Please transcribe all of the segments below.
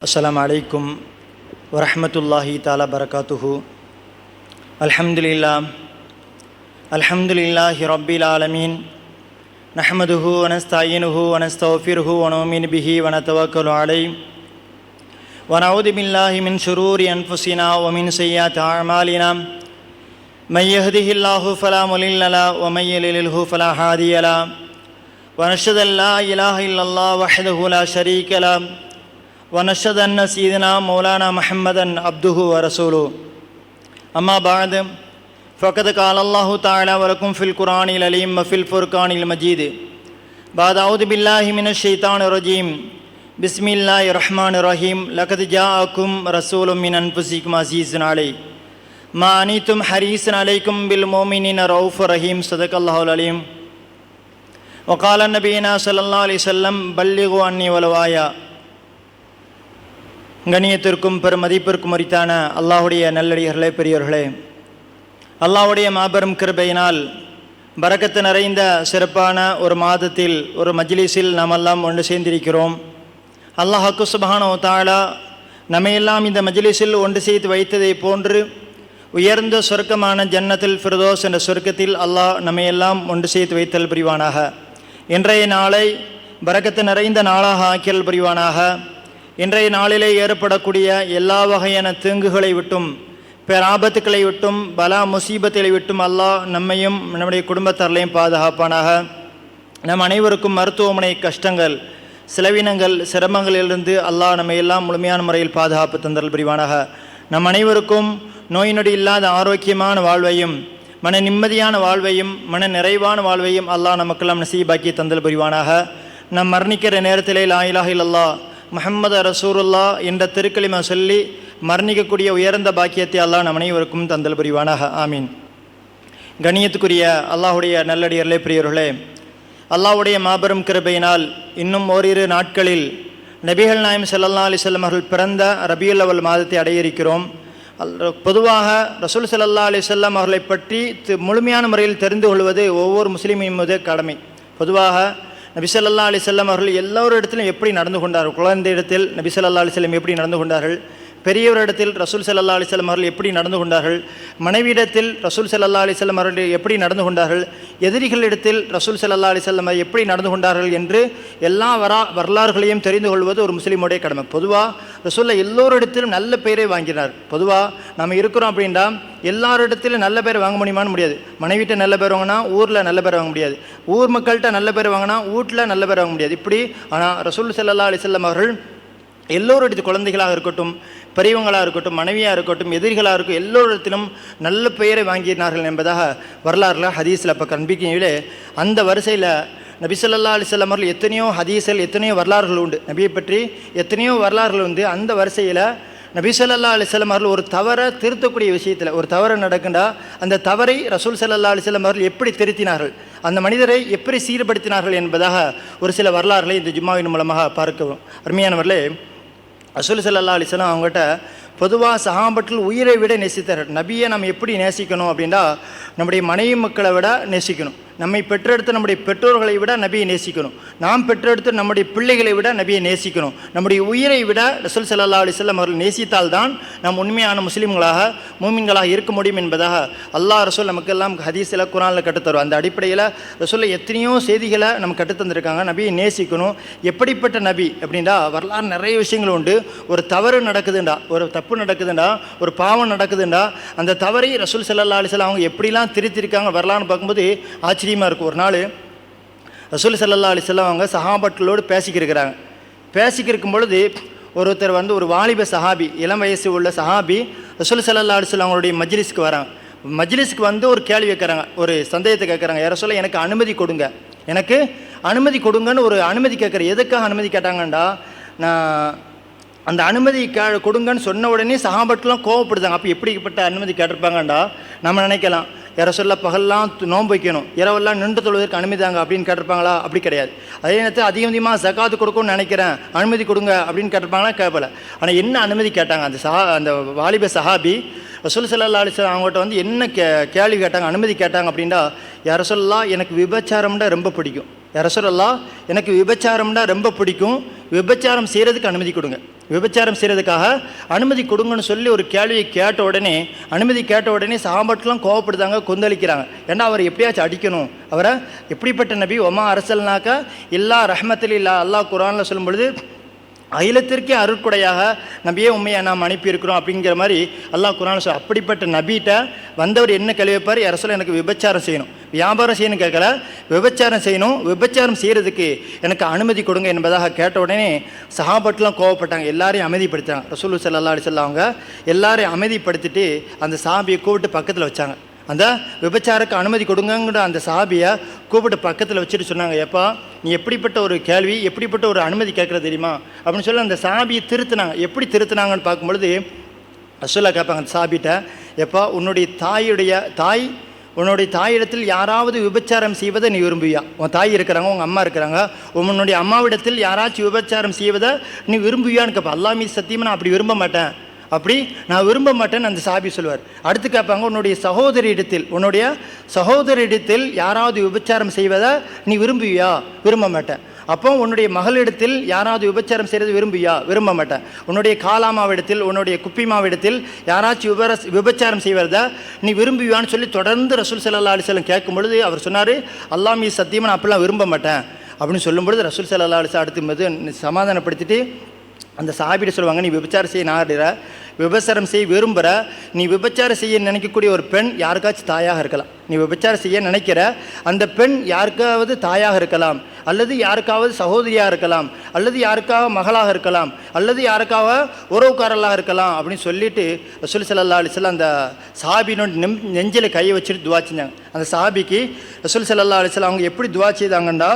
السلام عليكم ورحمة الله تعالى وبركاته الحمد لله الحمد لله رب العالمين. نحمده ونستعينه ونستغفره ونؤمن به ونتوكل عليه. ونعوذ بالله من شرور أنفسنا ومن سيئات أعمالنا. من يهده الله فلا مضل له ومن يضلله فلا هادي له. ونشهد أن لا إله إلا الله وحده لا شريك له. ونشهد أن سيدنا مولانا محمدا عبده ورسوله. أما بعد فقد قال الله تعالى ولكم في القرآن العليم وفي الفرقان المجيد. بعد أعوذ بالله من الشيطان الرجيم. بسم الله الرحمن الرحيم. لقد جاءكم رسول من أنفسكم عزيز عليه. ما أنيتم حريص عليكم بالمؤمنين رؤوف رحيم. صدق الله العليم. وقال نبينا صلى الله عليه وسلم بلغوا عني ولو آية கண்ணியத்திற்கும் பெரும் மதிப்பிற்கும் உரித்தான அல்லாஹுடைய நல்லடிகர்களே பெரியவர்களே அல்லாஹுடைய மாபெரும் கிருபையினால் பறக்கத்து நிறைந்த சிறப்பான ஒரு மாதத்தில் ஒரு மஜ்லிஸில் நாமெல்லாம் ஒன்று சேர்ந்திருக்கிறோம். அல்லாஹாக்கு சுபஹானோ தாலா நம்மையெல்லாம் இந்த மஜ்லிஸில் ஒன்று செய்து வைத்ததை போன்று உயர்ந்த சொர்க்கமான ஜன்னத்தில் ஃபிரதோஸ் என்ற சொர்க்கத்தில் அல்லாஹ் நம்மையெல்லாம் ஒன்று செய்து வைத்தல் புரிவானாக. இன்றைய நாளை பறக்கத்து நிறைந்த நாளாக ஆக்கியல் புரிவானாக. இன்றைய நாளிலே ஏற்படக்கூடிய எல்லா வகையான தீங்குகளை விட்டும் பேராபத்துக்களை விட்டும் பலா முசீபத்துகளை விட்டும் அல்லாஹ் நம்மையும் நம்முடைய குடும்பத்தார்களையும் பாதுகாப்பானாக. நம் அனைவருக்கும் மருத்துவமனை கஷ்டங்கள் செலவினங்கள் சிரமங்களிலிருந்து அல்லாஹ் நம்மை எல்லாம் முழுமையான முறையில் பாதுகாப்பு தந்தல் புரிவானாக. நம் அனைவருக்கும் நோய் நொடி இல்லாத ஆரோக்கியமான வாழ்வையும் மன நிம்மதியான வாழ்வையும் மன நிறைவான வாழ்வையும் அல்லாஹ் நமக்கெல்லாம் நசீபாக்கி தந்தல் புரிவானாக. நம் மரணிக்கிற நேரத்திலே லாயிலாக இல்லல்லா முஹம்மது ரசூருல்லா என்ற திருக்களிமை சொல்லி மரணிக்கக்கூடிய உயர்ந்த பாக்கியத்தை அல்லாஹ் நம் அனைவருக்கும் தந்தல் புரிவானாக. ஆமீன். கணியத்துக்குரிய அல்லாஹுடைய நல்லடியர்களே பிரியர்களே அல்லாஹுடைய மாபெரும் கிருபையினால் இன்னும் ஓரிரு நாட்களில் நபிகள் நாயம் செல்லல்லா அலிசல்லம் அவர்கள் பிறந்த ரபியுல் அவல் மாதத்தை அடைய இருக்கிறோம் அல்- பொதுவாக ரசூல் செல்லல்லா அலிசல்லாம் அவர்களை பற்றி முழுமையான முறையில் தெரிந்து கொள்வது ஒவ்வொரு முஸ்லீமின் மீது கடமை. பொதுவாக நபிசல்லா அலி செல்லம் வஸல்லம் அவர்கள் எல்லோரிடத்திலும் எப்படி நடந்து கொண்டார்கள்? குழந்தை இடத்தில் நபிசல்லா ஸல்லல்லாஹு அலைஹி எப்படி நடந்து கொண்டார்கள்? பெரியவரிடத்தில் ரசூல் செல்லல்லா அலிசல்லம் அவர்கள் எப்படி நடந்து கொண்டார்கள்? மனைவியிடத்தில் ரசூல் செல்லல்லா அலிசல்லம் அவர்கள் எப்படி நடந்து கொண்டார்கள்? எதிரிகளிடத்தில் ரசூல் செல்லல்லா அலிசல்லம் எப்படி நடந்து கொண்டார்கள் என்று எல்லா வரா வரலாறுகளையும் தெரிந்து கொள்வது ஒரு முஸ்லீமுடைய கடமை. பொதுவாக ரசூல்லா எல்லோரிடத்திலும் நல்ல பெயரை வாங்கினார். பொதுவாக நம்ம இருக்கிறோம் அப்படின்னா எல்லாரிடத்திலும் நல்ல பேர் வாங்க முடியுமான்னு முடியாது. மனைவிட்ட நல்ல பேர் வாங்கினா ஊரில் நல்ல பேர் வாங்க முடியாது. ஊர் மக்கள்கிட்ட நல்ல பேர் வாங்கினா வீட்டில் நல்ல பேர் வாங்க முடியாது. இப்படி ஆனால் ரசூல் செல்லல்லா அலிசல்லம் அவர்கள் எல்லோருடைய குழந்தைகளாக இருக்கட்டும் பெரியவங்களாக இருக்கட்டும் மனைவியாக இருக்கட்டும் எதிரிகளாக இருக்கும் எல்லோரிடத்திலும் நல்ல பெயரை வாங்கினார்கள் என்பதாக வரலாறுல ஹதீஸில் இப்போ கண்பிக்கையிலே அந்த வரிசையில் நபி ஸல்லல்லாஹு அலைஹி அவர்கள் எத்தனையோ ஹதீஸில் எத்தனையோ வரலாறுகள் உண்டு. நபியை பற்றி எத்தனையோ வரலாறுகள் உண்டு. அந்த வரிசையில் நபி ஸல்லல்லாஹு அலைஹி அவர்கள் ஒரு தவறை திருத்தக்கூடிய விஷயத்தில் ஒரு தவறு நடக்குண்டா அந்த தவறை ரசூல் சல்லா அலைஹி அவர்கள் எப்படி திருத்தினார்கள் அந்த மனிதரை எப்படி சீர்படுத்தினார்கள் என்பதாக ஒரு சில வரலாறுகளை இந்த ஜும்மாவின் மூலமாக பார்க்கவும் அருமையானவர்களே அசுல் சல்லா அலிஸ்லாம் அவங்ககிட்ட பொதுவாக சஹாபத்தில் உயிரை விட நேசித்தார். நபியை நம்ம எப்படி நேசிக்கணும் அப்படின்னா நம்முடைய மனைவி மக்களை விட நேசிக்கணும். நம்மை பெற்றெடுத்து நம்முடைய பெற்றோர்களை விட நபியை நேசிக்கணும். நாம் பெற்றெடுத்து நம்முடைய பிள்ளைகளை விட நபியை நேசிக்கணும். நம்முடைய உயிரை விட ரசூல் சல்லா அலைஹி வஸல்லம் அவர்கள் நேசித்தால்தான் நாம் உண்மையான முஸ்லீம்களாக மூமின்களாக இருக்க முடியும் என்பதாக அல்லாஹ் ரசூல் நமக்கெல்லாம் ஹதீஸில் குரானில் கற்றுத்தரும். அந்த அடிப்படையில் ரசூலில் எத்தனையோ செய்திகளை நம்ம கற்றுத்தந்திருக்காங்க நபியை நேசிக்கணும். எப்படிப்பட்ட நபி அப்படின்னா வரலாறு நிறைய விஷயங்கள் உண்டு. ஒரு தவறு நடக்குதுண்டா ஒரு தப்பு நடக்குதுண்டா ஒரு பாவம் நடக்குதுண்டா அந்த தவறை ரசூல் சல்லா அலைஹி அவங்க எப்படிலாம் திருத்திருக்காங்க வரலான்னு பார்க்கும்போது ஆச்சரியமாக இருக்கும் ஒரு நாள் ரசூல் சல்லா அலிசல்லாம் அவங்க சஹாபட்களோடு பேசிக்கிருக்கிறாங்க. பேசிக்கிருக்கும் பொழுது ஒருத்தர் வந்து ஒரு வாலிப சஹாபி இளம் வயசு உள்ள சஹாபி ரசூல் சல்லா அலைஹி அவங்களுடைய மஜ்லிஸ்க்கு வராங்க. மஜ்லிஸ்க்கு வந்து ஒரு கேள்வி கேட்குறாங்க ஒரு சந்தேகத்தை கேட்குறாங்க. யார சொல்ல எனக்கு அனுமதி கொடுங்க. எனக்கு அனுமதி கொடுங்கன்னு ஒரு அனுமதி கேட்குற எதுக்காக அனுமதி கேட்டாங்கண்டா? நான் அந்த அனுமதி கே கொடுங்கன்னு சொன்ன உடனே சகாபட்லாம் கோவப்படுதாங்க. அப்போ எப்படிப்பட்ட அனுமதி கேட்டிருப்பாங்கண்டா? நம்ம நினைக்கலாம். யார சொல்ல பகல்லாம் து- நோன்பு வைக்கணும். இரவெல்லாம் நின்று தொழுவதற்கு அனுமதிதாங்க அப்படின்னு கேட்டிருப்பாங்களா? அப்படி கிடையாது. அதே நேரத்தில் அதிகம் அதிகமாக சக்காத்து கொடுக்கணும்னு நினைக்கிறேன். அனுமதி கொடுங்க அப்படின்னு கேட்டிருப்பாங்களா? கேட்பல ஆனால் என்ன அனுமதி கேட்டாங்க? அந்த சஹா அந்த வாலிப சஹாபி ரசூல் சல்லா அலைஹி அவங்ககிட்ட வந்து என்ன கே கேள்வி கேட்டாங்க? அனுமதி கேட்டாங்க அப்படின்னா யார சொல்லலாம் எனக்கு விபச்சாரம்னா ரொம்ப பிடிக்கும். யார சொல்லலாம் எனக்கு விபச்சாரம்னா ரொம்ப பிடிக்கும். விபச்சாரம் செய்கிறதுக்கு அனுமதி கொடுங்க. விபச்சாரம் செய்கிறதுக்காக அனுமதி கொடுங்கன்னு சொல்லி ஒரு கேள்வியை கேட்ட உடனே அனுமதி கேட்ட உடனே சாம்பட்லாம் கோவப்படுதாங்க கொந்தளிக்கிறாங்க. ஏன்னா அவர் எப்படியாச்சும் அடிக்கணும்? அவரை எப்படிப்பட்ட நபி? ஒமா அரசல்னாக்கா இல்லா ரஹமத்தில் இல்லா அல்லாஹ் குரானில் சொல்லும் பொழுது அகிலத்திற்கே அருட்குடையாக நபியே உண்மையை நாம் அனுப்பியிருக்கிறோம் அப்படிங்கிற மாதிரி அல்லாஹ் குரான் அப்படிப்பட்ட நபிகிட்ட வந்தவர் என்ன கழிவைப்பார் வைப்பார்? எனக்கு விபச்சாரம் செய்யணும். வியாபாரம் செய்யணும் கேட்கல. விபச்சாரம் செய்யணும். விபச்சாரம் செய்கிறதுக்கு எனக்கு அனுமதி கொடுங்க என்பதாக கேட்ட உடனே சஹாபட்லாம் கோவப்பட்டாங்க. எல்லாரையும் அமைதிப்படுத்தினாங்க. ரசூல் சல்லா அலிசல்லா அவங்க எல்லாரையும் அமைதிப்படுத்திட்டு அந்த சாபியை கூப்பிட்டு பக்கத்தில் வச்சாங்க. அந்த விபச்சாரக்கு அனுமதி கொடுங்கங்கிற அந்த சாபியை கூப்பிட்டு பக்கத்தில் வச்சுட்டு சொன்னாங்க. எப்பா நீ எப்படிப்பட்ட ஒரு கேள்வி எப்படிப்பட்ட ஒரு அனுமதி கேட்குற தெரியுமா? அப்படின்னு சொல்லி அந்த சாபியை திருத்தினாங்க. எப்படி திருத்தினாங்கன்னு பார்க்கும்பொழுது ரசூல்லா கேட்பாங்க அந்த சாபிகிட்ட எப்பா உன்னுடைய தாயுடைய தாய் உன்னுடைய தாயிடத்தில் யாராவது விபச்சாரம் செய்வதை நீ விரும்புவியா? உன் தாய் இருக்கிறாங்க உங்கள் அம்மா இருக்கிறாங்க. உன்னுடைய அம்மாவிடத்தில் யாராச்சும் விபச்சாரம் செய்வதை நீ விரும்புவியான்னு கேட்பா அல்லா மீது சத்தியமாக நான் அப்படி விரும்ப மாட்டேன். அப்படி நான் விரும்ப மாட்டேன்னு அந்த சாபி சொல்லுவார். அடுத்து கேட்பாங்க உன்னுடைய சகோதரியிடத்தில் உன்னுடைய சகோதரியிடத்தில் யாராவது விபச்சாரம் செய்வதை நீ விரும்புவியா? விரும்ப மாட்டேன். அப்போ உன்னுடைய மகளிடத்தில் யாராவது விபச்சாரம் செய்கிறது விரும்பியா விரும்ப மாட்டேன். உன்னுடைய காலாமாவிடத்தில் உன்னுடைய குப்பிமாவிடத்தில் யாராச்சும் விபர விபச்சாரம் செய்வதை? நீ விரும்புவியான்னு சொல்லி தொடர்ந்து ரசூல் சல்லா அலிஸ்லம் கேட்கும் பொழுது அவர் சொன்னார் அல்லாமி சத்தியமாக நான் அப்படிலாம் விரும்ப மாட்டேன். அப்படின்னு சொல்லும் பொழுது ரசூல் சல்லா அலிசா அடுத்து சமாதானப்படுத்திட்டு அந்த சாபிட்டு சொல்லுவாங்க நீ விபச்சாரம் செய்ய நாடுற விபச்சாரம் செய்ய விரும்புகிற நீ விபச்சாரம் செய்ய நினைக்கக்கூடிய ஒரு பெண் யாருக்காச்சும் தாயாக இருக்கலாம். நீ விபச்சாரம் செய்ய நினைக்கிற அந்த பெண் யாருக்காவது தாயாக இருக்கலாம். அல்லது யாருக்காவது சகோதரியாக இருக்கலாம். அல்லது யாருக்காக மகளாக இருக்கலாம். அல்லது யாருக்காக உறவுக்காரலாக இருக்கலாம். அப்படின்னு சொல்லிட்டு ரசூல் சல்லா அலிஸ்லாம் அந்த சாபினோட நெம் நெஞ்சில் கையை வச்சுட்டு துவா செஞ்சாங்க. அந்த சாபிக்கு ரசூல் சல்லா அலிஸ்லாம் அவங்க எப்படி துவா செய்தாங்கன்னா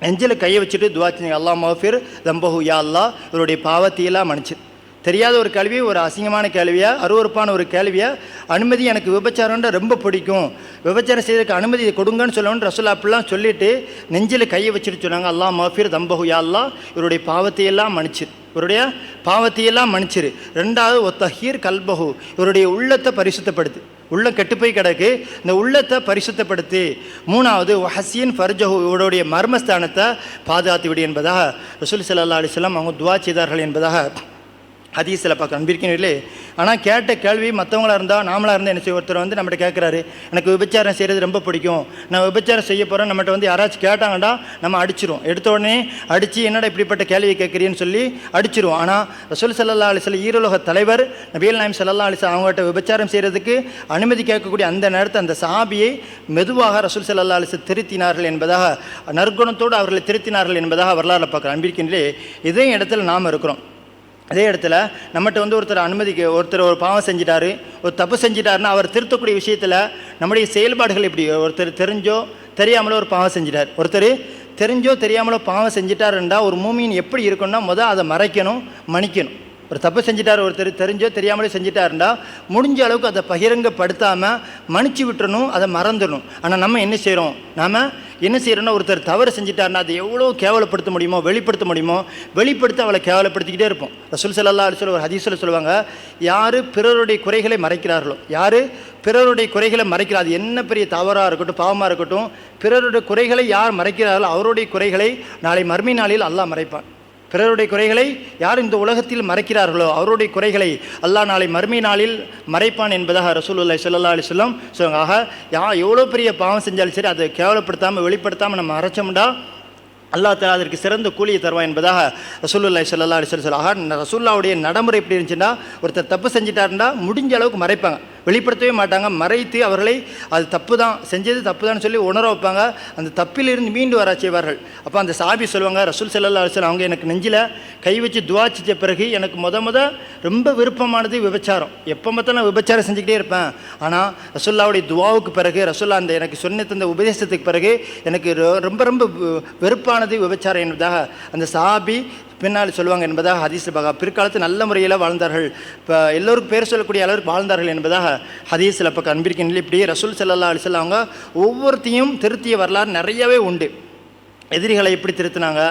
நெஞ்சில் கையை வச்சுட்டு துவா செஞ்சாங்க. அல்லா மஃபிர். தம்பஹு யா அல்லா இவருடைய பாவத்தையெல்லாம் மன்னிச்சு. தெரியாத ஒரு கேள்வி ஒரு அசிங்கமான கேள்வியாக அருவறுப்பான ஒரு கேள்வியாக அனுமதி எனக்கு விபச்சாரம்ன்ற ரொம்ப பிடிக்கும். விபச்சாரம் செய்யறதுக்கு அனுமதி கொடுங்கன்னு சொல்லணும்னு ரசோல்லா அப்படிலாம் சொல்லிவிட்டு நெஞ்சில் கையை வச்சுட்டு சொன்னாங்க. அல்லா மஃபிர் தம்பஹு யா அல்லா இவருடைய பாவத்தையெல்லாம் மன்னிச்சு. இவருடைய பாவத்தையெல்லாம் மன்னிச்சிரு. ரெண்டாவது ஒத்தஹீர் கல்பஹு. இவருடைய உள்ளத்தை பரிசுத்தப்படுத்து. உள்ள கெட்டுப்போய் கிடக்கு. இந்த உள்ளத்தை பரிசுத்தப்படுத்தி. மூணாவது ஹசியன் ஃபர்ஜஹு இவருடைய மர்மஸ்தானத்தை பாதுகாத்து விடு என்பதாக ரசூல் சல்லா அலிஸ்லாம் அவங்க துவா செய்தார்கள் என்பதாக ஹதீஸில் பார்க்க அன்பிருக்கிறீர்களே ஆனால் கேட்ட கேள்வி மற்றவங்களா இருந்தால் நாமளாக இருந்தால் என்ன செய்ய? ஒருத்தர் வந்து நம்மகிட்ட கேட்குறாரு எனக்கு விபச்சாரம் செய்கிறது ரொம்ப பிடிக்கும். நான் விபச்சாரம் செய்ய போகிறேன் நம்மகிட்ட வந்து யாராச்சும் கேட்டாங்கடா நம்ம அடிச்சிரும் எடுத்த உடனே அடித்து என்னடா இப்படிப்பட்ட கேள்வி கேட்குறீன்னு சொல்லி அடிச்சிருவோம். ஆனால் ரசூல் சல்லா அலிஸ்ல ஈரோலக தலைவர் நபீல் நாயம் சல்லா அலிஸ் அவங்ககிட்ட விபச்சாரம் செய்கிறதுக்கு அனுமதி கேட்கக்கூடிய அந்த நேரத்தை அந்த சாபியை மெதுவாக ரசூல் சல்லா அலிஸ் திருத்தினார்கள் என்பதாக நற்குணத்தோடு அவர்களை திருத்தினார்கள் என்பதாக வரலாறு பார்க்குறேன் அன்பிருக்கின்றே இதே இடத்துல நாம் இருக்கிறோம். அதே இடத்துல நம்மகிட்ட வந்து ஒருத்தர் அனுமதிக்கு ஒருத்தர் ஒரு பாவம் செஞ்சிட்டாரு ஒரு தப்பு செஞ்சிட்டாருன்னா அவர் திருத்தக்கூடிய விஷயத்தில் நம்முடைய செயல்பாடுகள் எப்படி? ஒருத்தர் தெரிஞ்சோ தெரியாமலோ ஒரு பாவம் செஞ்சிட்டார். ஒருத்தர் தெரிஞ்சோ தெரியாமலோ பாவம் செஞ்சிட்டாருண்டா ஒரு மூமியின் எப்படி இருக்குன்னா முதல் அதை மறைக்கணும் மன்னிக்கணும். ஒரு தப்பு செஞ்சிட்டார் ஒருத்தர் தெரிஞ்சோ தெரியாமலே செஞ்சிட்டாருண்டா முடிஞ்ச அளவுக்கு அதை பகிரங்கப்படுத்தாமல் மன்னிச்சு விட்டுறணும் அதை மறந்துடணும். ஆனால் நம்ம என்ன செய்கிறோம் நாம் என்ன செய்கிறோன்னா ஒருத்தர் தவறு செஞ்சிட்டாருன்னா அதை எவ்வளோ கேவலப்படுத்த முடியுமோ வெளிப்படுத்த முடியுமோ வெளிப்படுத்த அவளை கேவலப்படுத்திக்கிட்டே இருப்போம். ரசூல் சல்லா அலிஸ்வல் ஒரு ஹதீஸில் சொல்லுவாங்க யார் பிறருடைய குறைகளை மறைக்கிறார்களோ யார் பிறருடைய குறைகளை மறைக்கிறார் என்ன பெரிய தவறாக இருக்கட்டும் பாவமாக இருக்கட்டும் பிறருடைய குறைகளை யார் மறைக்கிறார்களோ அவருடைய குறைகளை நாளை மர்மி நாளில் அல்லாஹ் மறைப்பான். பிறருடைய குறைகளை யார் இந்த உலகத்தில் மறைக்கிறார்களோ அவருடைய குறைகளை அல்லாஹ் நாளை மறுமை நாளில் மறைப்பான் என்பதாக ரசூலுல்லாஹி சொல்லல்லா அலி சொல்லம் சொல்லுவாங்க ஆக யா எவ்வளோ பெரிய பாவம் செஞ்சாலும் சரி அதை கேவலப்படுத்தாமல் வெளிப்படுத்தாமல் நம்ம அரைச்சோம்டா அல்லாஹ் தலா அதற்கு சிறந்த கூலியை தருவான் என்பதாக ரசூலுல்லாஹி ஸல்லல்லாஹு அலைஹி வஸல்லம் ஆக ரசூல்லாவுடைய நடைமுறை எப்படி இருந்துச்சுன்னா ஒருத்தர் தப்பு செஞ்சிட்டாருன்னா முடிஞ்ச அளவுக்கு மறைப்பாங்க. வெளிப்படுத்தவே மாட்டாங்க. மறைத்து அவர்களை அது தப்பு தான் செஞ்சது தப்பு தான் சொல்லி உணர வைப்பாங்க. அந்த தப்பிலிருந்து மீண்டு வர செய்வார்கள். அப்போ அந்த சாபி சொல்லுவாங்க ரசூல் செல்லல்லா அரசு அவங்க எனக்கு நெஞ்சில் கை வச்சு துவா செஞ்ச பிறகு எனக்கு முத முத ரொம்ப விருப்பமானது விபச்சாரம். எப்போ மொத்தம் நான் விபச்சாரம் செஞ்சுக்கிட்டே இருப்பேன். ஆனால் ரசுல்லாவுடைய துவாவுக்கு பிறகு ரசுல்லா அந்த எனக்கு சொன்ன தந்த உபதேசத்துக்கு பிறகு எனக்கு ரொம்ப ரொம்ப வெறுப்பானது விபச்சாரம் என்பதாக அந்த சாபி பின்னால் சொல்லுவாங்க என்பதாக ஹதீஸ் பகா. பிற்காலத்தில் நல்ல முறையில் வாழ்ந்தார்கள். இப்போ எல்லோருக்கும் பேர் சொல்லக்கூடிய அளவுக்கு வாழ்ந்தார்கள் என்பதாக ஹதீஸில் இப்போ கண்பிருக்கின்ற இப்படி ரசூல் செல்லல்லா அலைஹி அவங்க ஒவ்வொருத்தையும் திருத்திய வரலாறு நிறையவே உண்டு. எதிரிகளை எப்படி திருத்தினாங்க?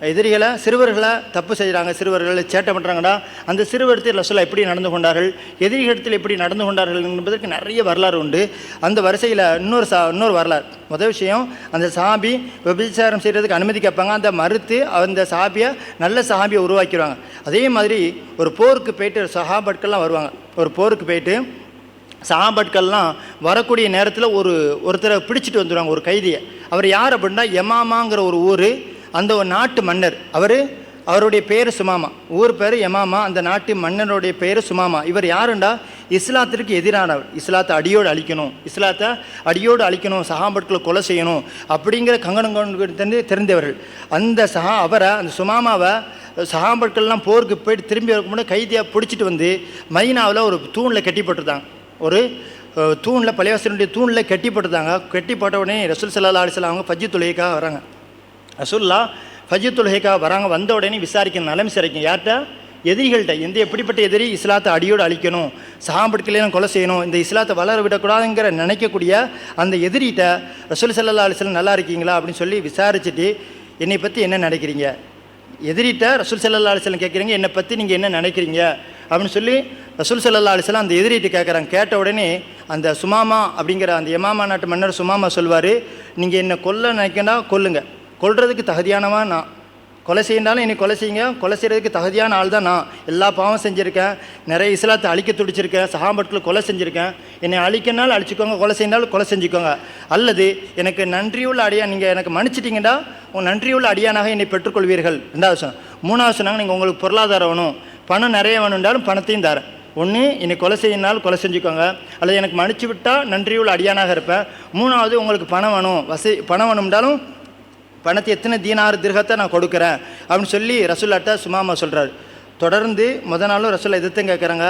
எதிரிகளை சிறுவர்களை தப்பு செய்கிறாங்க சிறுவர்கள் சேட்டை பண்ணுறாங்கடா அந்த சிறுவர்த்தில் ரசூலா எப்படி நடந்து கொண்டார்கள் எதிரிகளிடத்தில் எப்படி நடந்து கொண்டார்கள் என்பதற்கு நிறைய வரலாறு உண்டு. அந்த வரிசையில் இன்னொரு சா இன்னொரு வரலாறு. முதல் விஷயம் அந்த சாபி விபச்சாரம் செய்கிறதுக்கு அனுமதி கேட்பாங்க. அந்த மறுத்து அந்த சாபியை நல்ல சாபியை உருவாக்கிடுவாங்க. அதே மாதிரி ஒரு போருக்கு போயிட்டு சஹாபட்கள்லாம் வருவாங்க. ஒரு போருக்கு போயிட்டு சஹாபட்கள்லாம் வரக்கூடிய நேரத்தில் ஒரு ஒருத்தரை பிடிச்சிட்டு வந்துடுவாங்க ஒரு கைதியை. அவர் யார் அப்படின்னா யமாமாங்கிற ஒரு ஊர் அந்த ஒரு நாட்டு மன்னர் அவர் அவருடைய பேர் சுமாமா. ஊர் பேர் எமாமா அந்த நாட்டு மன்னருடைய பேர் சுமாமா. இவர் யாருண்டா? இஸ்லாத்திற்கு எதிரானவர். இஸ்லாத்தை அடியோடு அழிக்கணும். இஸ்லாத்தை அடியோடு அழிக்கணும் சஹாபட்களை கொலை செய்யணும் அப்படிங்கிற கங்கணங்கொண்டு தெரிந்தவர்கள். அந்த சஹா அவரை அந்த சுமாமாவை சஹாபட்கள்லாம் போருக்கு போயிட்டு திரும்பி வரக்கும்போது கைதியாக பிடிச்சிட்டு வந்து மைனாவில் ஒரு தூணில் கட்டி போட்டிருந்தாங்க ஒரு தூணில் பழையவாசனுடைய தூணில் கட்டி போட்டிருந்தாங்க கட்டி போட்ட உடனே ரசூல் சல்லா அலிஸ்லாம் அவங்க பஜ்ஜி தொழுகைக்காக வராங்க. ரசுல்லா ஃபஜித்துல் தொழுகைக்காக வராங்க வந்த உடனே விசாரிக்கணும் நலம் விசாரிக்கணும் யார்கிட்ட? எதிரிகள்கிட்ட. எந்த எப்படிப்பட்ட எதிரி இஸ்லாத்தை அடியோடு அழிக்கணும் சஹாபட்களையும் கொலை செய்யணும் இந்த இஸ்லாத்தை வளர விடக்கூடாதுங்கிற நினைக்கக்கூடிய அந்த எதிரிகிட்ட ரசூல் சல்லா அலிஸ்லாம் நல்லா இருக்கீங்களா அப்படின்னு சொல்லி விசாரிச்சுட்டு என்னை பற்றி என்ன நினைக்கிறீங்க? எதிரிட்ட ரசூல் சல்லா அலிஸ்லாம் கேட்குறீங்க என்னை பற்றி நீங்கள் என்ன நினைக்கிறீங்க? அப்படின்னு சொல்லி ரசூல் சல்லா அலிஸ்லாம் அந்த எதிரிகிட்ட கேட்குறாங்க. கேட்ட உடனே அந்த சுமாமா அப்படிங்கிற அந்த எமாமா நாட்டு மன்னர் சுமாமா சொல்வார் நீங்கள் என்னை கொல்ல நினைக்கனா கொல்லுங்கள் கொள்றதுக்கு தகுதியானவன் நான். கொலை செய்யினாலும் என்னை கொலை செய்யுங்க. கொலை செய்கிறதுக்கு தகுதியான ஆள் தான் நான். எல்லா பாவம் செஞ்சுருக்கேன். நிறைய இஸ்லாத்தை அழிக்க துடிச்சிருக்கேன். சகாம்பட்டில் கொலை செஞ்சுருக்கேன். என்னை அழிக்கனாலும் அழிச்சிக்கோங்க. கொலை செய்யினாலும் கொலை செஞ்சுக்கோங்க. அல்லது எனக்கு நன்றியுள்ள அடியா நீங்கள் எனக்கு மன்னிச்சிட்டிங்கன்னா உன் நன்றியுள்ள அடியானாக என்னை பெற்றுக்கொள்வீர்கள். ரெண்டாவது சொன்னாங்க மூணாவது சொன்னாங்க நீங்கள் உங்களுக்கு பொருளாதாரம் வேணும். பணம் நிறைய வேணும்னாலும் பணத்தையும் தரேன். ஒன்று என்னை கொலை செய்யினாலும் கொலை செஞ்சுக்கோங்க. அல்லது எனக்கு மன்னிச்சு விட்டால் நன்றியுள்ள அடியானாக இருப்பேன். மூணாவது உங்களுக்கு பணம் வேணும். வசதி பணம் வேணும்னாலும் பணத்தை எத்தனை தீனாறு திருகத்தை நான் கொடுக்குறேன் அப்படின்னு சொல்லி ரசூல்லாட்ட சுமாமா சொல்கிறார் தொடர்ந்து முத நாளும் ரசூல்லா எதிர்த்தும் கேட்குறாங்க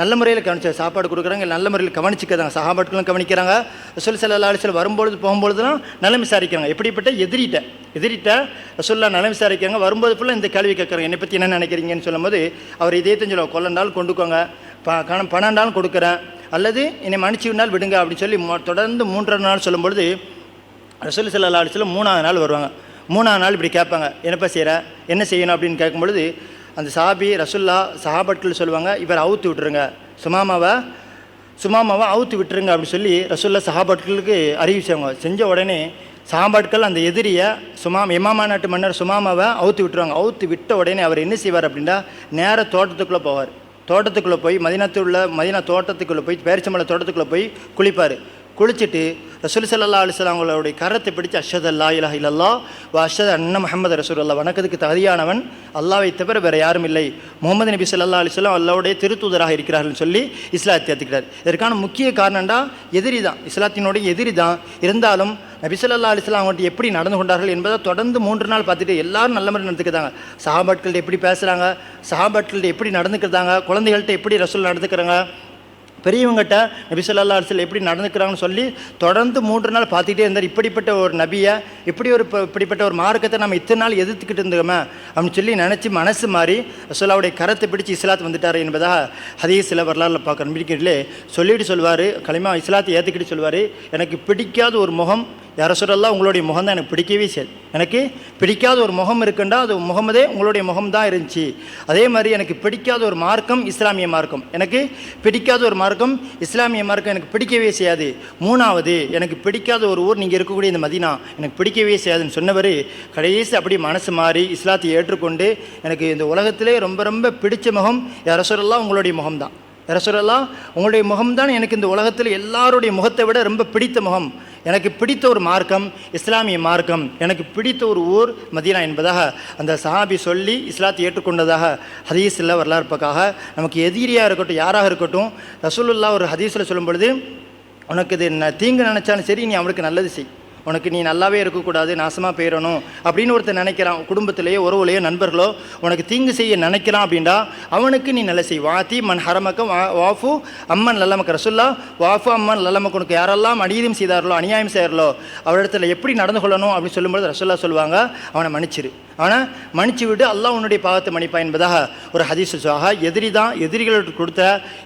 நல்ல முறையில் கவனிச்சு சாப்பாடு கொடுக்குறாங்க நல்ல முறையில் கவனிச்சுக்கிறாங்க சகாபாட்களும் கவனிக்கிறாங்க. ரசூல் சல்லா அலிசல் வரும்பொழுது போகும்பொழுதுலாம் நலம் விசாரிக்கிறாங்க. எப்படிப்பட்ட எதிரிட்ட எதிரிட்ட ரசூல்லா நலம் விசாரிக்கிறாங்க. வரும்போது ஃபுல்லாக இந்த கேள்வி கேட்குறாங்க என்னை பற்றி என்ன நினைக்கிறீங்கன்னு சொல்லும்போது அவர் இதே சொல்லுவாங்க கொள்ளண்டாலும் கொண்டுக்கோங்க. ப கணம் பன்னெண்டாலும் கொடுக்குறேன். அல்லது என்னை மன்னிச்சு விடுங்க அப்படின்னு சொல்லி தொடர்ந்து மூன்றரை நாள் சொல்லும்பொழுது ரசூல் சல்லா அலிஸ்லம் மூணாவது நாள் வருவாங்க. மூணாவது நாள் இப்படி கேட்பாங்க. என்னப்பா செய்கிற என்ன செய்யணும்? அப்படின்னு கேட்கும்பொழுது அந்த சாபி ரசுல்லா சஹாபட்கள் சொல்லுவாங்க இவர் அவுத்து விட்டுருங்க. சுமாமாவை சுமாமாவை அவுத்து விட்டுருங்க அப்படின்னு சொல்லி ரசுல்லா சஹாபட்களுக்கு அறிவிச்சவங்க செஞ்ச உடனே சாம்பாட்கள் அந்த எதிரியை சுமாம் இமாமா நாட்டு மன்னர் சுமாமாவை அவுத்து விட்டுருவாங்க. அவுத்து விட்ட உடனே அவர் என்ன செய்வார் அப்படின்னா நேராக தோட்டத்துக்குள்ளே போவார். தோட்டத்துக்குள்ளே போய் மதினத்தில் உள்ள மதினா தோட்டத்துக்குள்ளே போய் பேரிச்சம்பள தோட்டத்துக்குள்ளே போய் குளிப்பார். குளிச்சுட்டு ரசூல் சல்லா அலிஸ்லாம் அவங்களுடைய கரத்தை பிடிச்சு அஷத் அல்லா இலஹ இல்லல்லா வா அஷத் அண்ணன் முகமது ரசூல் அல்லா வணக்கத்துக்கு தகுதியானவன் அல்லாவை தவிர வேறு யாரும் இல்லை. முகமது நபி சல்லா அலிஸ்லாம் அல்லாவுடைய திருத்தூதராக இருக்கிறார்கள் சொல்லி இஸ்லாத்தை ஏற்றுக்கிறார் இதற்கான முக்கிய காரணம்டா எதிரி தான். இஸ்லாத்தினுடைய எதிரி தான். இருந்தாலும் நபி ஸல்லல்லாஹு அலைஹி அவங்கள்ட்ட எப்படி நடந்து கொண்டார்கள் என்பதை தொடர்ந்து மூன்று நாள் பார்த்துட்டு எல்லாரும் நல்ல மாதிரி நடந்துக்கிறாங்க. சஹாபாட்கள்ட்ட எப்படி பேசுகிறாங்க சஹாபாட்கள்ட்ட எப்படி நடந்துக்கிறாங்க குழந்தைகள்கிட்ட எப்படி ரசூல் நடந்துக்கிறாங்க? பெரியவங்ககிட்ட நபி ஸல்லல்லாஹு அரசில் எப்படி நடந்துக்கிறாங்கன்னு சொல்லி தொடர்ந்து மூன்று நாள் பார்த்துக்கிட்டே இருந்தார். இப்படிப்பட்ட ஒரு நபியை இப்படி ஒரு இப்படிப்பட்ட ஒரு மார்க்கத்தை நம்ம இத்தனை நாள் எதிர்த்துக்கிட்டு இருந்தோமே அப்படின்னு சொல்லி நினச்சி மனசு மாறி ரசோல்லாவுடைய கரத்தை பிடிச்சி இஸ்லாத்து வந்துட்டார் என்பதாக அதே சில வரலாறுல பார்க்க நம்பிக்கையிலே சொல்லிட்டு சொல்வார் களிமா இஸ்லாத்தை ஏற்றுக்கிட்டு சொல்வார். எனக்கு பிடிக்காத ஒரு முகம் யார சொல்லலாம் உங்களுடைய முகம் தான் எனக்கு பிடிக்கவே செய்யாது எனக்கு பிடிக்காத ஒரு முகம் இருக்குண்டா அது முகமதே உங்களுடைய முகம் தான் இருந்துச்சு. அதே மாதிரி எனக்கு பிடிக்காத ஒரு மார்க்கம் இஸ்லாமிய மார்க்கம். எனக்கு பிடிக்காத ஒரு மார்க்கம் இஸ்லாமிய மார்க்கம் எனக்கு பிடிக்கவே செய்யாது. மூணாவது எனக்கு பிடிக்காத ஒரு ஊர் நீங்கள் இருக்கக்கூடிய இந்த மதினா எனக்கு பிடிக்கவே செய்யாதுன்னு சொன்னவர் கடைசி அப்படி மனசு மாறி இஸ்லாத்தை ஏற்றுக்கொண்டு எனக்கு இந்த உலகத்திலே ரொம்ப ரொம்ப பிடிச்ச முகம் யார சொல்லலாம் உங்களுடைய முகம்தான். ரசூலல்லா உங்களுடைய முகம்தான் எனக்கு இந்த உலகத்தில் எல்லாருடைய முகத்தை விட ரொம்ப பிடித்த முகம். எனக்கு பிடித்த ஒரு மார்க்கம் இஸ்லாமிய மார்க்கம். எனக்கு பிடித்த ஒரு ஊர் மதீனா என்பதாக அந்த சஹாபி சொல்லி இஸ்லாத்தை ஏற்றுக்கொண்டதாக ஹதீஸில் வரலாறு வரலாறுப்பக்காக நமக்கு எதிரியாக இருக்கட்டும் யாராக இருக்கட்டும் ரசூலுல்லா ஒரு ஹதீஸில் சொல்லும் பொழுது உனக்கு இது தீங்கு நினச்சாலும் சரி நீ அவனுக்கு நல்லது செய். உனக்கு நீ நல்லாவே இருக்கக்கூடாது நாசமாக போயிடணும் அப்படின்னு ஒருத்தர் நினைக்கிறான். குடும்பத்திலேயோ உறவுலையோ நண்பர்களோ உனக்கு தீங்கு செய்ய நினைக்கிறான் அப்படின்னா அவனுக்கு நீ நல்ல செய். வாத்தி மண் ஹரமக்கம் வா வாஃபு அம்மன் லல்லமக்க. ரசுல்லா வாஃபு அம்மன் லல்லமக்க உனக்கு யாரெல்லாம் அநீதம் செய்தார்களோ அநியாயம் செய்தார்களோ அவரிடத்துல எப்படி நடந்து கொள்ளணும் அப்படின்னு சொல்லும்போது ரசுல்லா சொல்லுவாங்க அவனை மன்னிச்சிரு. ஆனால் மன்னிச்சு விட்டு அல்லாஹ் உன்னுடைய பாவத்தை மன்னிப்பா என்பதாக ஒரு ஹதீஸ் ஆக எதிரி தான் எதிரிகளுக்கு கொடுத்த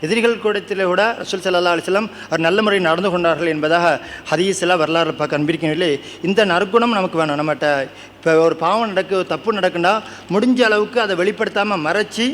எதிரிகள் கூடத்தில் கூட ரசூல் சல்லா அலிஸ்லாம் அவர் நல்ல முறையில் நடந்து கொண்டார்கள் என்பதாக ஹதீஸ் எல்லாம் வரலாறு பார்க்க இல்லை இந்த நற்குணம் நமக்கு வேணும். நம்மகிட்ட இப்போ ஒரு பாவம் நடக்கு தப்பு நடக்குன்னா முடிஞ்ச அளவுக்கு அதை வெளிப்படுத்தாமல் மறைச்சி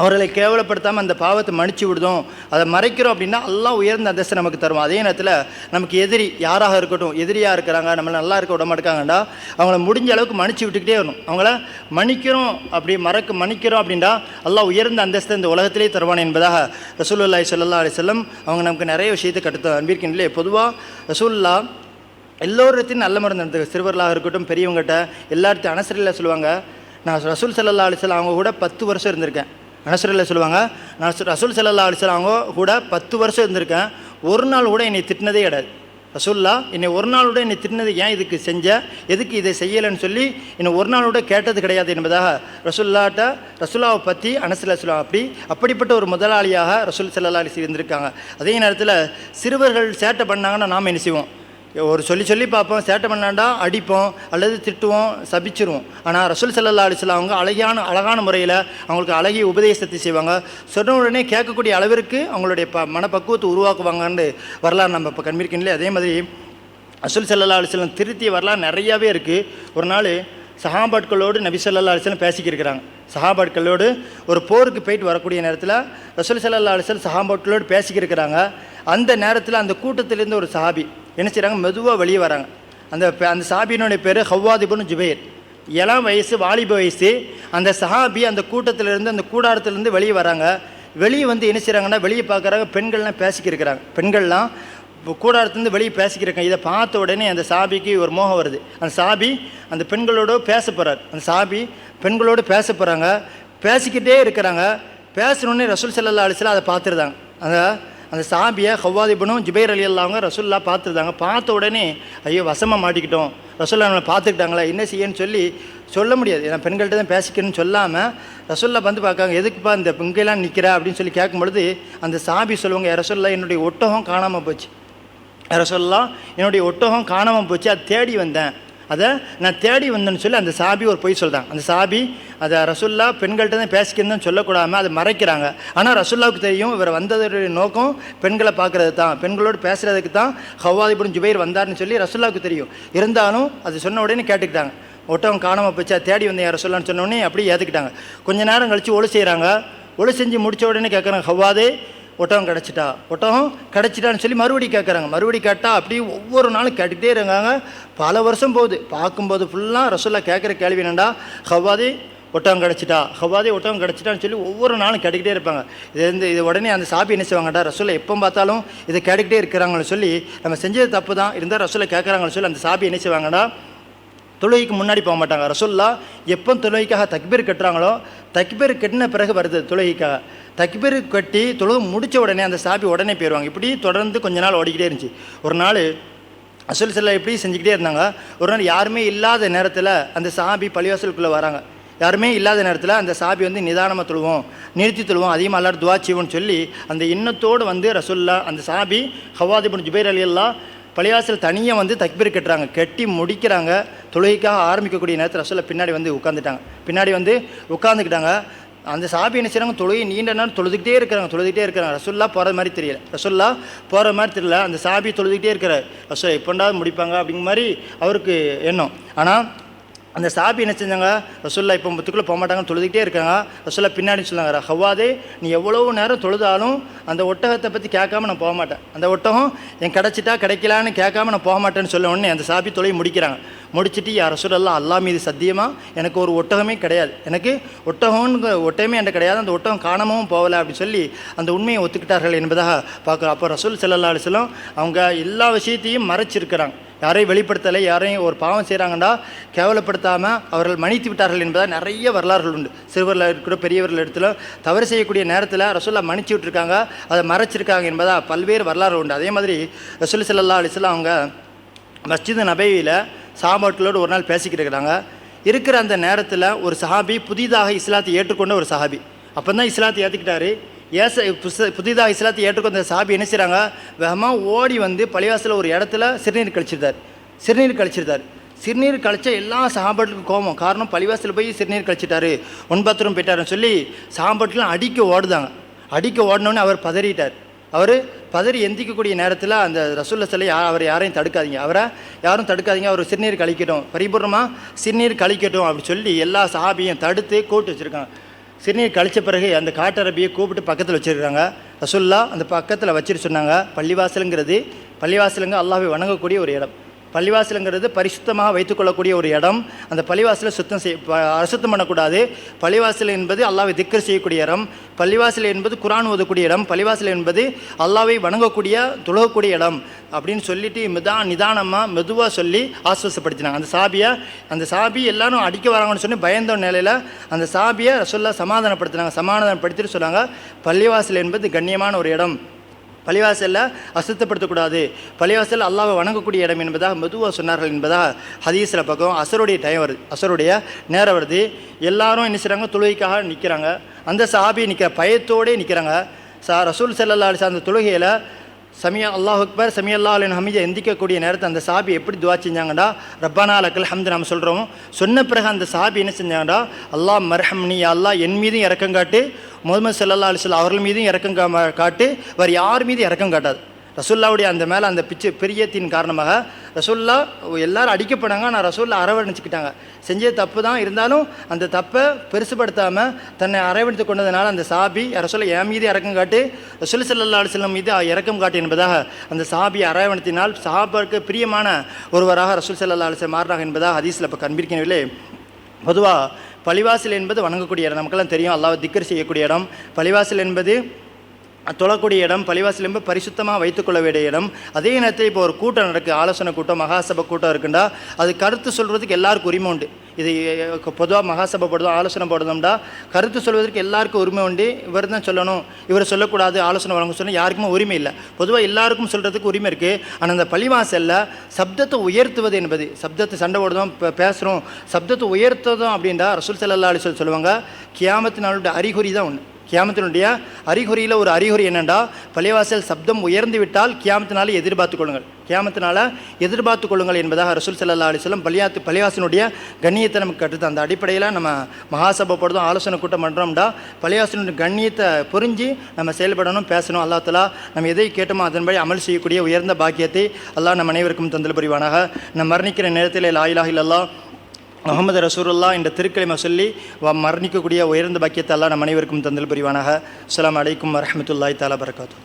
அவர்களை கேவலப்படுத்தாமல் அந்த பாவத்தை மன்னிச்சு விடுதோம். அதை மறைக்கிறோம் அப்படின்னா எல்லாம் உயர்ந்த அந்தஸ்தை நமக்கு தரும் அதே நேரத்தில் நமக்கு எதிரி யாராக இருக்கட்டும் எதிரியாக இருக்கிறாங்க நம்மளை நல்லா இருக்க விட மாட்டாங்கண்டா அவங்கள முடிஞ்ச அளவுக்கு மன்னிச்சு விட்டுக்கிட்டே வரணும். அவங்கள மன்னிக்கிறோம் அப்படி மறக்க மன்னிக்கிறோம் அப்படின்னா எல்லாம் உயர்ந்த அந்தஸ்தை இந்த உலகத்திலே தருவான் என்பதாக ரசூலுல்லாஹி சொல்லல்லா அலி செல்லம் அவங்க நமக்கு நிறைய விஷயத்தை கட்டுத்த அன்பிருக்கின்றே பொதுவாக ரசூல்லா எல்லோருத்தையும் நல்ல மருந்து நடந்து சிறுவர்களாக இருக்கட்டும் பெரியவங்ககிட்ட எல்லாத்தையும் அனசரில் சொல்லுவாங்க. நான் ரசூல் சல்லா அலிஸ்லாம் அவங்க கூட பத்து வருஷம் இருந்திருக்கேன். அனசரில் சொல்லுவாங்க. நான் ரசூல் சல்லா அலிஸ்லாம் அவங்க கூட பத்து வருஷம் இருந்திருக்கேன். ஒரு நாள் கூட என்னை திட்டினதே கிடையாது. ரசூல்லா என்னை ஒரு நாள் கூட என்னை திட்டினது ஏன் இதுக்கு செஞ்ச? எதுக்கு இதை செய்யலைன்னு சொல்லி என்னை ஒரு நாள் கூட கேட்டது கிடையாது என்பதாக ரசூல்லாட்ட ரசூல்லாவை பற்றி அனசில் சொல்லுவாங்க. அப்படி அப்படிப்பட்ட ஒரு முதலாளியாக ரசூல் சல்லா அலிஸ் இருந்திருக்காங்க. அதே நேரத்தில் சிறுவர்கள் சேட்டை பண்ணாங்கன்னா நாம் என்ன செய்வோம்? ஒரு சொல்லி சொல்லி பார்ப்போம் சேட்டை பண்ணாண்டா அடிப்போம் அல்லது திட்டுவோம் சபிச்சிருவோம். ஆனால் ரசூல் சல்லா அலிஸ்லாம் அவங்க அழகான அழகான முறையில் அவங்களுக்கு அழகிய உபதேசத்தை செய்வாங்க. சொன்ன உடனே கேட்கக்கூடிய அளவிற்கு அவங்களுடைய ப மனப்பக்குவத்தை உருவாக்குவாங்கன்னு வரலாறு நம்ம இப்போ கண்மிருக்கீங்களே அதே மாதிரி ரசூல் சல்லா அலிஸ்லாம் திருத்திய வரலாறு நிறையாவே இருக்குது ஒரு நாள் சஹாபாட்களோடு நபி ஸல்லல்லாஹு அலிஸ்லாம் பேசிக்கிருக்கிறாங்க. சஹாபாட்களோடு ஒரு போருக்கு போயிட்டு வரக்கூடிய நேரத்தில் ரசூல் சல்லா அலிஸ்லாம் சஹாபாட்களோடு பேசிக்கிருக்கிறாங்க. அந்த நேரத்தில் அந்த கூட்டத்திலேருந்து ஒரு சஹாபி என்ன செய்கிறாங்க மெதுவாக வெளியே வராங்க. அந்த அந்த சாபியினுடைய பேர் ஹவ்வாதிபுன் ஜுபேர். இளம் வயசு வாலிப வயசு அந்த சஹாபி அந்த கூட்டத்திலேருந்து அந்த கூடாரத்துலேருந்து வெளியே வராங்க. வெளியே வந்து என்ன செய்கிறாங்கன்னா வெளியே பார்க்குறாங்க பெண்கள்லாம் பேசிக்கிருக்கிறாங்க பெண்கள்லாம் கூடாரத்துலேருந்து வெளியே பேசிக்கிருக்காங்க இதை பார்த்த உடனே அந்த சாபிக்கு ஒரு மோகம் வருது. அந்த சாபி அந்த பெண்களோட பேச போகிறார் அந்த சாபி பெண்களோடு பேச போகிறாங்க பேசிக்கிட்டே இருக்கிறாங்க. பேசணுன்னே ரசூல் சல்லா அலிஸ்லாம் அதை பார்த்துருந்தாங்க. அந்த அந்த சாபியை ஹவ்வாதிபனும் ஜுபைர் அலி அல்லாங்க ரசுல்லா பார்த்துருந்தாங்க. பார்த்த உடனே ஐயோ வசமாக மாட்டிக்கிட்டோம். ரசுல்லா நம்மளை பார்த்துக்கிட்டாங்களா? என்ன செய்யன்னு சொல்லி சொல்ல முடியாது. ஏன்னா பெண்கள்கிட்ட தான் பேசிக்கணும்னு சொல்லாமல் ரசுல்லா வந்து பார்க்காங்க எதுக்குப்பா இந்த இங்கெல்லாம் நிற்கிறா அப்படின்னு சொல்லி கேட்கும் பொழுது அந்த சாபி சொல்லுவாங்க ரசுல்லா என்னுடைய ஒட்டகம் காணாமல் போச்சு. ரசுல்லா என்னுடைய ஒட்டகம் காணாமல் போச்சு அதை தேடி வந்தேன். அதை நான் தேடி வந்தேன்னு சொல்லி அந்த சாபி ஒரு பொய் சொல்கிறாங்க அந்த சாபி அதை ரசுல்லா பெண்கள்கிட்ட தான் பேசிக்கிறதுன்னு சொல்லக்கூடாமல் அதை மறைக்கிறாங்க. ஆனால் ரசுல்லாவுக்கு தெரியும் இவர் வந்ததுடைய நோக்கம் பெண்களை பார்க்குறது தான். பெண்களோடு பேசுகிறதுக்கு தான் ஹவாதிபுரம் ஜுபைர் வந்தார்னு சொல்லி ரசுல்லாவுக்கு தெரியும். இருந்தாலும் அது சொன்ன உடனே கேட்டுக்கிட்டாங்க. ஒட்டவன் காணாமல் போச்சு அதை தேடி வந்தேன் ரசுல்லான்னு சொல்லான்னு சொன்னோடனே அப்படியே ஏற்றுக்கிட்டாங்க கொஞ்ச நேரம் கழித்து ஒழு செய்கிறாங்க ஒழு செஞ்சு முடிச்ச உடனே கேட்குறாங்க ஹவ்வாதே ஒட்டகம் கிடச்சிட்டா. ஒட்டகம் கிடச்சிட்டான்னு சொல்லி மறுபடி கேட்குறாங்க மறுபடி கேட்டால் அப்படியே ஒவ்வொரு நாளும் கேட்டுக்கிட்டே இருக்காங்க. பல வருஷம் போகுது. பார்க்கும்போது ஃபுல்லாக ரசோல்லா கேட்குற கேள்வி என்னண்டா? ஹவாதி ஒட்டகம் கிடச்சிட்டா. ஹவாதி ஒட்டகம் கிடச்சிட்டான்னு சொல்லி ஒவ்வொரு நாளும் கேட்டுக்கிட்டே இருப்பாங்க. இது வந்து இது உடனே அந்த சாப்பி என்ன செய்வாங்கடா? ரசோல்லா எப்போ பார்த்தாலும் இதை கேட்டுக்கிட்டே இருக்கிறாங்கன்னு சொல்லி நம்ம செஞ்சது தப்பு தான் இருந்தால் ரசோல்லா கேட்குறாங்கன்னு சொல்லி அந்த சாப்பி என்ன செய்வாங்கடா? தொழுகைக்கு முன்னாடி போக மாட்டாங்க. ரசோல்லா எப்போ தொழுகைக்காக தக்பீர் கட்டுறாங்களோ தக்பீர் கட்டின பிறகு வருது தொழுகைக்காக. தக்பீர் கட்டி தொழுகை முடிச்ச உடனே அந்த சாபி உடனே போயிடுவாங்க. இப்படி தொடர்ந்து கொஞ்ச நாள் ஓடிக்கிட்டே இருந்துச்சு. ஒரு நாள் அசுல் செல்ல இப்படி செஞ்சுக்கிட்டே இருந்தாங்க. ஒரு நாள் யாருமே இல்லாத நேரத்தில் அந்த சாபி பழிவாசலுக்குள்ளே வராங்க. யாருமே இல்லாத நேரத்தில் அந்த சாபி வந்து நிதானமாக தொழுவோம் நிறுத்தி தொழுவோம் அதிகமாக எல்லாரும் துவா செய்வோம்னு சொல்லி அந்த எண்ணத்தோடு வந்து ரசுல்லா அந்த சாபி ஹவாதிபுன் ஜுபைர் அலி அல்லா பள்ளிவாசல் தனியாக வந்து தக்பீர் கட்டுறாங்க. கட்டி முடிக்கிறாங்க. தொழுகைக்காக ஆரம்பிக்கக்கூடிய நேரத்தில் ரசூல்லா பின்னாடி வந்து உட்காந்துட்டாங்க பின்னாடி வந்து உட்காந்துக்கிட்டாங்க அந்த சாபி என்ன தொழுகை நீண்ட நேரம் தொழுதுகிட்டே இருக்கிறாங்க. தொழுதுகிட்டே இருக்கிறாங்க. ரசுல்லா போகிற மாதிரி தெரியல. ரசுல்லா போகிற மாதிரி தெரியல. அந்த சாபி தொழுதுகிட்டே இருக்கிறார். ரசோ எப்போண்டாவது முடிப்பாங்க அப்படிங்கிற மாதிரி அவருக்கு எண்ணம். ஆனால் அந்த சாபி என்ன செஞ்சாங்க? ரசுல்லா இப்போ முத்துக்குள்ளே போக மாட்டாங்கன்னு தொழுதுகிட்டே இருக்காங்க. ரசுல்லா பின்னாடி சொன்னாங்க ஹவ்வாதே நீ எவ்வளவு நேரம் தொழுதாலும் அந்த ஒட்டகத்தை பற்றி கேட்காம நான் போக மாட்டேன். அந்த ஒட்டகம் என் கிடச்சிட்டா கிடைக்கலான்னு கேட்காம நான் போக மாட்டேன்னு சொல்ல உடனே அந்த சாபி தொழில் முடிக்கிறாங்க. முடிச்சிட்டு யார் ரசூலெல்லாம் அல்லா மீது சத்தியமாக எனக்கு ஒரு ஒட்டகமே கிடையாது. எனக்கு ஒட்டகம்னு ஒட்டகமே என்கிட்ட கிடையாது. அந்த ஒட்டகம் காணாமவும் போகலை அப்படின்னு சொல்லி அந்த உண்மையை ஒத்துக்கிட்டார்கள் என்பதாக பார்க்குறோம். அப்போ ரசூல் செல்லல்லா அலிஸ்லாம் அவங்க எல்லா விஷயத்தையும் மறைச்சிருக்கிறாங்க. யாரையும் வெளிப்படுத்தலை யாரையும் ஒரு பாவம் செய்கிறாங்கன்னா கேவலப்படுத்தாமல் அவர்கள் மன்னித்து விட்டார்கள் என்பதால் நிறைய வரலாறுகள் உண்டு. சிறுவர்கள் இருக்கிற பெரியவர்கள் இடத்துல தவறு செய்யக்கூடிய நேரத்தில் ரசோல்லா மன்னிச்சு விட்டுருக்காங்க அதை மறைச்சிருக்காங்க என்பதாக பல்வேறு வரலாறு உண்டு. அதே மாதிரி ரசூல் சல்லா அலிஸ்லாம் அவங்க மஸ்ஜிது நபையில் சாபாட்களோடு ஒரு நாள் பேசிக்கிட்டு இருக்கிறாங்க. இருக்கிற அந்த நேரத்தில் ஒரு சஹாபி புதிதாக இஸ்லாத்தை ஏற்றுக்கொண்ட ஒரு சஹாபி. அப்போ தான் இஸ்லாத்தை ஏற்றுக்கிட்டாரு ஏச புச- புதிதாக இஸ்லாத்தை ஏற்றுக்கொண்ட சாபி என்ன செய்கிறாங்க வேகமாக ஓடி வந்து பள்ளிவாசலில் ஒரு இடத்துல சிறுநீர் கழிச்சிருந்தார். சிறுநீர் கழிச்சிருந்தார். சிறுநீர் கழிச்ச எல்லா சாம்பாட்டுக்கும் கோபம். காரணம் பழிவாசல் போய் சிறுநீர் கழிச்சிட்டாரு. ஒன்பத்திரம் போயிட்டாருன்னு சொல்லி சகாபாட்டுலாம் அடிக்க ஓடுதாங்க. அடிக்க ஓடினோடனே அவர் பதறிட்டார். அவர் பதறி எந்திக்கக்கூடிய நேரத்தில் அந்த ரசூல்ல சிலை அவர் யாரையும் தடுக்காதீங்க. அவரை யாரும் தடுக்காதீங்க. அவர் சிறுநீர் கழிக்கட்டும். பரிபூர்ணமாக சிறுநீர் கழிக்கட்டும் அப்படி சொல்லி எல்லா சாபியும் தடுத்து கூட்டு வச்சுருக்காங்க. சிறுநீர் கழிச்ச பிறகு அந்த காட்டரபியை கூப்பிட்டு பக்கத்தில் வச்சுருக்காங்க ரசுல்லா அந்த பக்கத்தில் வச்சுட்டு சொன்னாங்க பள்ளிவாசலுங்கிறது பள்ளிவாசலுங்க அல்லாஹ்வை வணங்கக்கூடிய ஒரு இடம். பள்ளிவாசலுங்கிறது பரிசுத்தமாக வைத்துக்கொள்ளக்கூடிய ஒரு இடம். அந்த பள்ளிவாசலை சுத்தம் செய் அசுத்தம் பண்ணக்கூடாது. பள்ளிவாசல் என்பது அல்லாவை திக்கர் செய்யக்கூடிய இடம். பள்ளிவாசல் என்பது குரான் ஓதக்கூடிய இடம். பள்ளிவாசல் என்பது அல்லாவை வணங்கக்கூடிய துலகக்கூடிய இடம் அப்படின்னு சொல்லிட்டு மிதா நிதானமாக மெதுவாக சொல்லி ஆஸ்வசப்படுத்தினாங்க. அந்த சாபியை அந்த சாபி எல்லாரும் அடிக்க வராங்கன்னு சொல்லி பயந்த நிலையில் அந்த சாபியை ரசோல்லா சமாதானப்படுத்தினாங்க. சமாதானப்படுத்திட்டு சொன்னாங்க பள்ளிவாசல் என்பது கண்ணியமான ஒரு இடம். பள்ளிவாசலில் அசுத்தப்படுத்தக்கூடாது. பள்ளிவாசல் அல்லாவை வணங்கக்கூடிய இடம் என்பதாக மெதுவாக சொன்னார்கள் என்பதாக ஹதீஸில் பக்கம் அசருடைய டைம் வருது. அசருடைய நேரம் வருது. எல்லாரும் என்ன செய்கிறாங்க தொழுகைக்காக நிற்கிறாங்க அந்த சாபி நிற்கிற பயத்தோடே நிற்கிறாங்க சா ரசூல் செல்லல்லா அலிசா அந்த தொழுகையில் சமியா அல்லாஹ் அக்பர் சமி அல்லா அலின் ஹமீஜை எந்திக்கக்கூடிய நேரத்தை அந்த சாபி எப்படி துவா செஞ்சாங்கடா? ரப்பானா அலக்கல் ஹம்து நம்ம சொல்கிறோம் சொன்ன பிறகு அந்த சாபி என்ன செஞ்சாங்கடா? அல்லாஹ் மர்ஹம்னி அல்லாஹ் என் மீதும் இறக்கம் காட்டு. முகமது சல்லா அலிஸ்லா அவர்கள் மீதும் இறக்கம் கா- காட்டு. வேறு யார் மீதும் இறக்கம் காட்டாது. ரசுல்லாவுடைய அந்த மேலே அந்த பிச்சு பிரியத்தின் காரணமாக ரசுல்லா எல்லாரும் அடிக்கப்படாங்க ஆனால் ரசுல்லா அரவணைச்சிக்கிட்டாங்க. செஞ்ச தப்பு தான் இருந்தாலும் அந்த தப்பை பெருசுப்படுத்தாமல் தன்னை அரவணைத்து கொண்டதுனால அந்த சாபி ரசுல்லா என் மீது இறக்கம் காட்டு ரசுல் சல்லா அலுவலம் மீது இறக்கம் காட்டு என்பதாக அந்த சாபி அரவணைத்தினால் சாபாருக்கு பிரியமான ஒருவராக ரசூல் சல்லா அலுவலம் மாறினாங்க என்பதாக ஹதீஸில் இப்போ கண்பிடிக்கவில்லை பொதுவாக பழிவாசல் என்பது வணங்கக்கூடிய இடம். நமக்கெல்லாம் தெரியும். அல்லாவை திக்கர் செய்யக்கூடிய இடம். பழிவாசல் என்பது தொழக்கூடிய இடம் பள்ளிவாசல் பரிசுத்தமாக வைத்துக்கொள்ள வேண்டிய இடம். அதே நேரத்தில் இப்போ ஒரு கூட்டம் நடக்குது ஆலோசனை கூட்டம் மகாசபை கூட்டம் இருக்குண்டா அது கருத்து சொல்கிறதுக்கு எல்லாருக்கும் உரிமை உண்டு. இது பொதுவாக மகாசபை போடுதோ ஆலோசனை போடுதோம்டா கருத்து சொல்வதற்கு எல்லாருக்கும் உரிமை உண்டு. இவர் தான் சொல்லணும் இவர் சொல்லக்கூடாது ஆலோசனை வழங்க சொன்னால் யாருக்குமே உரிமை இல்லை. பொதுவாக எல்லாருக்கும் சொல்கிறதுக்கு உரிமை இருக்குது ஆனால் அந்த பள்ளிவாசலில் சப்தத்தை உயர்த்துவது என்பது சப்தத்தை சண்டை போடுதோம் இப்போ பேசுகிறோம் சப்தத்தை உயர்த்ததும் அப்படின்டா ரசூல் செல்லல்லா அலி சொல்லி சொல்லுவாங்க. கியாமத்து நாளுடைய அறிகுறி தான் ஒன்று கியாமத்தினுடைய அறிகுறியில் ஒரு அறிகுறி என்னென்னா பள்ளிவாசல் சப்தம் உயர்ந்து விட்டால் கியாமத்தினால எதிர்பார்த்து கொள்ளுங்கள். கியாமத்தினால எதிர்பார்த்து கொள்ளுங்கள் என்பதாக ரசூல் சல்லா அலிஸ்லம் பள்ளியாத்து பள்ளிவாசனுடைய கண்ணியத்தை நமக்கு கற்றுத்த அந்த அடிப்படையில் நம்ம மகாசபை போடுறதும் ஆலோசனை கூட்டம் பண்ணுறோம்டா பள்ளிவாசனுடைய கண்ணியத்தை புரிஞ்சு நம்ம செயல்படணும் பேசணும். அல்லா தலா நம்ம எதை கேட்டோமோ அதன்படி அமல் செய்யக்கூடிய உயர்ந்த பாக்கியத்தை அல்லாஹ் நம்ம அனைவருக்கும் தந்தல் புரிவானாக. நம்ம மரணிக்கிற நேரத்தில் லாயிலாக இல்லல்லா முகமது ரசூருல்லா என்ற திருக்கலிமை சொல்லி வ- மரணிக்கக்கூடிய உயர்ந்த பாக்கியத்தை எல்லாம் நம் அனைவருக்கும் தந்தல் புரிவானாக. அஸ்ஸலாமு அலைக்கும் வரமத்துல்லாய் தாலா பரகாத்து